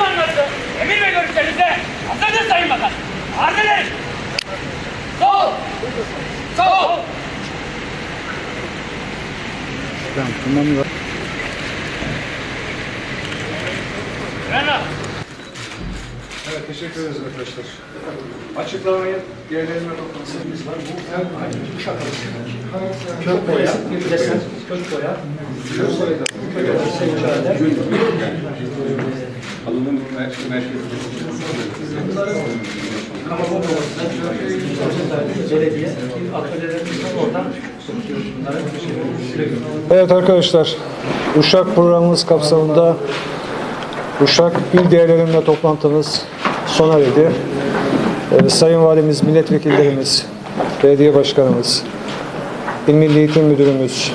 Anlaşıldı. Emir ve görüşlerinize hazırdır Sayın Bakan. Arz ederim. Sol. Sol. Tamam, kullanmıyor. Evet, teşekkür ederiz arkadaşlar. Açıklamayı diğerlerine toplantısımız var. Bu hem kök boya, desen, kök boya, kök boya da Alının merkezi. belediye, atölyelerimiz var oradan sokuyoruz bunları. Teşekkür ederim. Evet arkadaşlar, Uşak programımız kapsamında Uşak İl Değerlendirme toplantımız sona erdi. Ee, Sayın Valimiz, milletvekillerimiz, belediye başkanımız, İl Milli Eğitim Müdürümüz,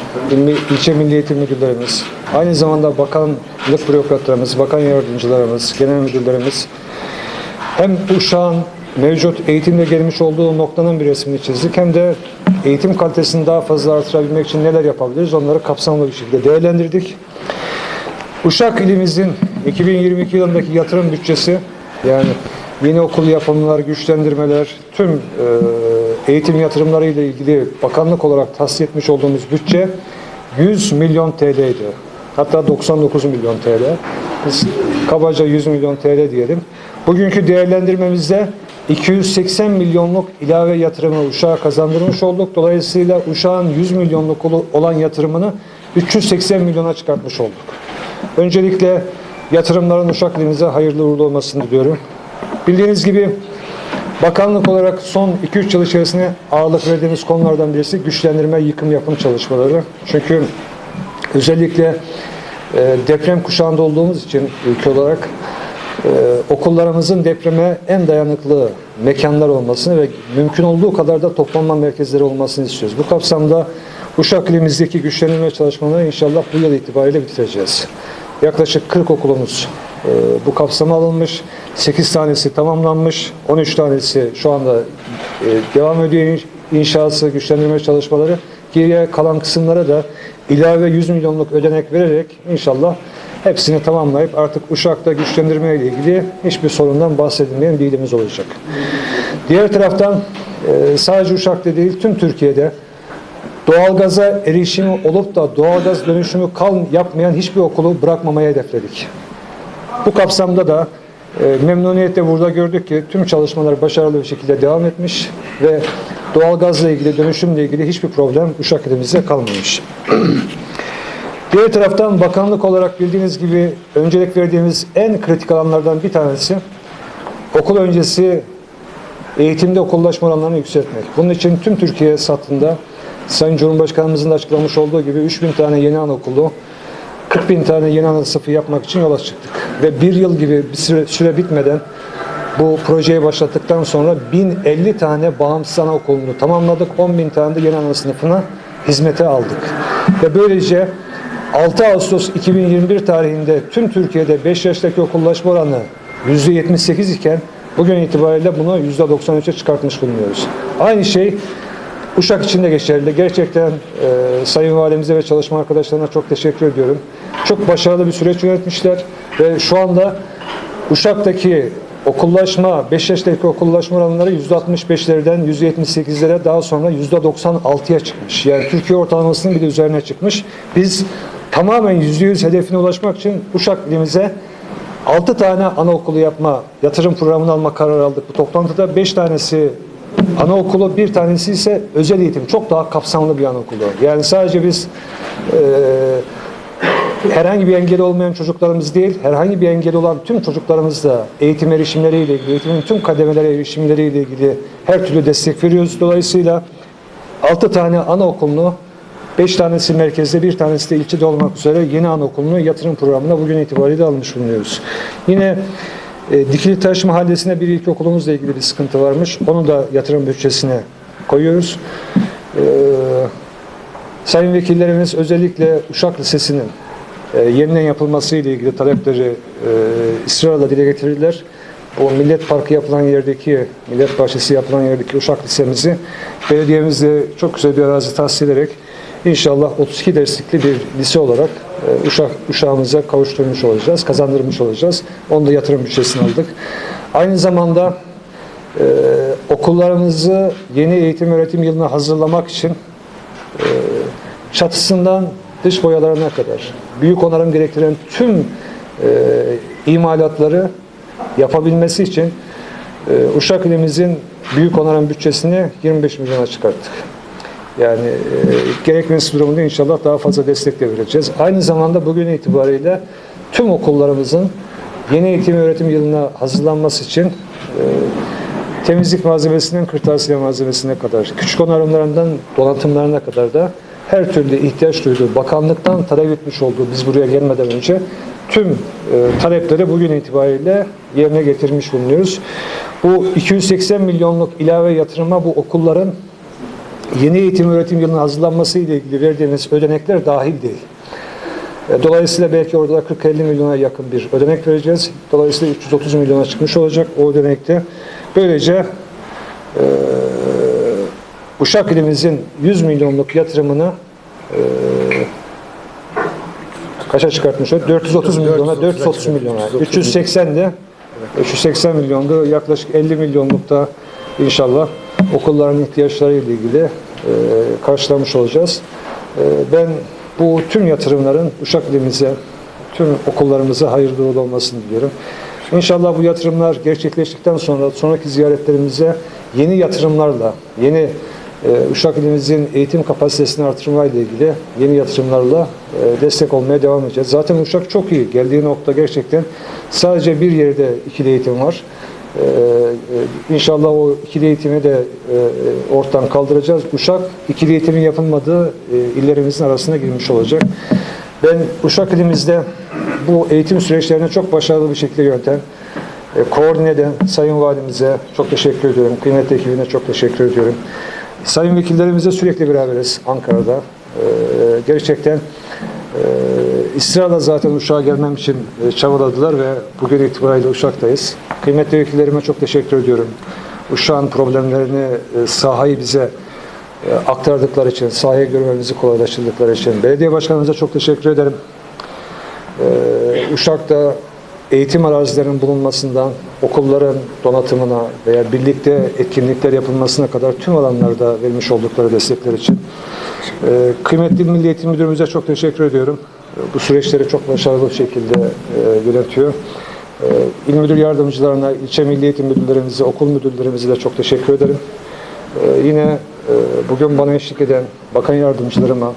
ilçe Milli Eğitim Müdürlerimiz, aynı zamanda bakanlık bürokratlarımız, bakan yardımcılarımız, genel müdürlerimiz hem Uşak'ın mevcut eğitimde gelmiş olduğu noktanın bir resmini çizdik hem de eğitim kalitesini daha fazla artırabilmek için neler yapabiliriz onları kapsamlı bir şekilde değerlendirdik. Uşak ilimizin 2022 yılındaki yatırım bütçesi yani yeni okul yapımlar, güçlendirmeler, tüm e, eğitim yatırımları ile ilgili bakanlık olarak tahsis etmiş olduğumuz bütçe 100 milyon TL'ydi. Hatta 99 milyon TL. Biz kabaca 100 milyon TL diyelim. Bugünkü değerlendirmemizde 280 milyonluk ilave yatırımı Uşak'a kazandırmış olduk. Dolayısıyla Uşak'ın 100 milyonluk olan yatırımını 380 milyona çıkartmış olduk. Öncelikle yatırımların Uşak ilimize hayırlı uğurlu olmasını diliyorum. Bildiğiniz gibi bakanlık olarak son 2-3 yıl içerisinde ağırlık verdiğimiz konulardan birisi güçlendirme, yıkım, yapım çalışmaları. Çünkü özellikle e, deprem kuşağında olduğumuz için ülke olarak e, okullarımızın depreme en dayanıklı mekanlar olmasını ve mümkün olduğu kadar da toplanma merkezleri olmasını istiyoruz. Bu kapsamda Uşak ilimizdeki güçlendirme çalışmalarını inşallah bu yıl itibariyle bitireceğiz. Yaklaşık 40 okulumuz e, bu kapsama alınmış. 8 tanesi tamamlanmış. 13 tanesi şu anda e, devam ediyor inşası, güçlendirme çalışmaları. Geriye kalan kısımlara da ilave 100 milyonluk ödenek vererek inşallah hepsini tamamlayıp artık Uşak'ta güçlendirme ile ilgili hiçbir sorundan bahsedilmeyen bir ilimiz olacak. Diğer taraftan e, sadece Uşak'ta değil tüm Türkiye'de doğalgaza erişimi olup da doğalgaz dönüşümü kal yapmayan hiçbir okulu bırakmamayı hedefledik. Bu kapsamda da e, memnuniyetle burada gördük ki tüm çalışmalar başarılı bir şekilde devam etmiş ve doğalgazla ilgili dönüşümle ilgili hiçbir problem Uşak ilimizde kalmamış. Diğer taraftan bakanlık olarak bildiğiniz gibi öncelik verdiğimiz en kritik alanlardan bir tanesi okul öncesi eğitimde okullaşma oranlarını yükseltmek. Bunun için tüm Türkiye satında Sayın Cumhurbaşkanımızın da açıklamış olduğu gibi 3000 tane yeni anaokulu, 40 bin tane yeni ana sınıfı yapmak için yola çıktık. Ve bir yıl gibi bir süre, süre bitmeden bu projeyi başlattıktan sonra 1050 tane bağımsız anaokulunu tamamladık. 10 bin tane de yeni ana sınıfına hizmete aldık. Ve böylece 6 Ağustos 2021 tarihinde tüm Türkiye'de 5 yaştaki okullaşma oranı %78 iken bugün itibariyle bunu %93'e çıkartmış bulunuyoruz. Aynı şey Uşak için de geçerli. Gerçekten e, Sayın Valimize ve çalışma arkadaşlarına çok teşekkür ediyorum. Çok başarılı bir süreç yönetmişler ve şu anda Uşak'taki okullaşma, 5 yaştaki okullaşma oranları %65'lerden %78'lere daha sonra %96'ya çıkmış. Yani Türkiye ortalamasının bile üzerine çıkmış. Biz tamamen %100 hedefine ulaşmak için Uşak ilimize 6 tane anaokulu yapma, yatırım programını alma kararı aldık bu toplantıda. 5 tanesi anaokulu, bir tanesi ise özel eğitim. Çok daha kapsamlı bir anaokulu. Yani sadece biz eee herhangi bir engeli olmayan çocuklarımız değil, herhangi bir engeli olan tüm çocuklarımız da eğitim erişimleriyle ilgili, eğitimin tüm kademelere erişimleriyle ilgili her türlü destek veriyoruz. Dolayısıyla 6 tane anaokulunu, 5 tanesi merkezde, bir tanesi de ilçede olmak üzere yeni anaokulunu yatırım programına bugün itibariyle almış bulunuyoruz. Yine e, Dikilitaş Mahallesi'nde bir ilkokulumuzla ilgili bir sıkıntı varmış. Onu da yatırım bütçesine koyuyoruz. Ee, Sayın vekillerimiz özellikle Uşak Lisesi'nin e, yeniden yapılması ile ilgili talepleri e, ısrarla dile getirdiler. bu Millet Parkı yapılan yerdeki, Millet Bahçesi yapılan yerdeki Uşak Lisemizi belediyemizle çok güzel bir arazi tahsis ederek inşallah 32 derslikli bir lise olarak e, Uşak Uşağımıza kavuşturmuş olacağız, kazandırmış olacağız. Onu da yatırım bütçesine aldık. Aynı zamanda e, okullarımızı yeni eğitim öğretim yılına hazırlamak için e, çatısından dış boyalarına kadar büyük onarım gerektiren tüm e, imalatları yapabilmesi için e, Uşak ilimizin büyük onarım bütçesini 25 milyona çıkarttık. Yani e, gerekmesi durumunda inşallah daha fazla destek de vereceğiz. Aynı zamanda bugün itibariyle tüm okullarımızın yeni eğitim öğretim yılına hazırlanması için e, temizlik malzemesinden kırtasiye malzemesine kadar, küçük onarımlarından donatımlarına kadar da her türlü ihtiyaç duyduğu, bakanlıktan talep etmiş olduğu biz buraya gelmeden önce tüm e, talepleri bugün itibariyle yerine getirmiş bulunuyoruz. Bu 280 milyonluk ilave yatırıma bu okulların yeni eğitim öğretim yılının hazırlanması ile ilgili verdiğimiz ödenekler dahil değil. E, Dolayısıyla belki orada 40-50 milyona yakın bir ödenek vereceğiz. Dolayısıyla 330 milyona çıkmış olacak o ödenekte. Böylece e, Uşak ilimizin 100 milyonluk yatırımını e, kaça çıkartmış? olacak? 430 milyona, 430 milyona. 380 de 380 milyonda yaklaşık 50 milyonlukta inşallah okulların ihtiyaçları ile ilgili e, karşılamış olacağız. E, ben bu tüm yatırımların Uşak ilimize, tüm okullarımıza hayırlı uğurlu olmasını diliyorum. İnşallah bu yatırımlar gerçekleştikten sonra sonraki ziyaretlerimize yeni yatırımlarla, yeni e, Uşak ilimizin eğitim kapasitesini artırmayla ilgili yeni yatırımlarla e, destek olmaya devam edeceğiz. Zaten Uşak çok iyi. Geldiği nokta gerçekten sadece bir yerde ikili eğitim var. Ee, e, İnşallah o ikili eğitimi de e, e, ortadan kaldıracağız. Uşak ikili eğitimin yapılmadığı e, illerimizin arasına girmiş olacak. Ben Uşak ilimizde bu eğitim süreçlerini çok başarılı bir şekilde yöneten, e, koordine eden Sayın Valimize çok teşekkür ediyorum. Kıymetli ekibine çok teşekkür ediyorum. Sayın vekillerimizle sürekli beraberiz Ankara'da. E, Gerçekten e, ısrarla zaten Uşak'a gelmem için e, çabaladılar ve bugün itibariyle Uşak'tayız. Kıymetli vekillerime çok teşekkür ediyorum. Uşak'ın problemlerini, e, sahayı bize e, aktardıkları için, sahaya görmemizi kolaylaştırdıkları için. Belediye başkanımıza çok teşekkür ederim. Ee, Uşak'ta eğitim arazilerinin bulunmasından okulların donatımına veya birlikte etkinlikler yapılmasına kadar tüm alanlarda vermiş oldukları destekler için. Kıymetli Milli Eğitim Müdürümüze çok teşekkür ediyorum. Bu süreçleri çok başarılı bir şekilde e. Ee, İl müdür yardımcılarına, ilçe milli eğitim müdürlerimize, okul müdürlerimize de çok teşekkür ederim. Ee, yine e, bugün bana eşlik eden bakan yardımcılarıma,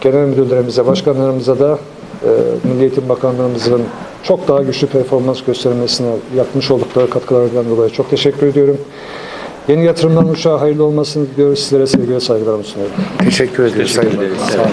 genel müdürlerimize, başkanlarımıza da e, Milli Eğitim Bakanlığımızın çok daha güçlü performans göstermesine yapmış oldukları katkılarından dolayı çok teşekkür ediyorum. Yeni yatırımların uçağa hayırlı olmasını diliyoruz. Sizlere sevgi ve saygılarımı sunuyorum. Teşekkür ederiz Sayın Bakan. Sağ olun.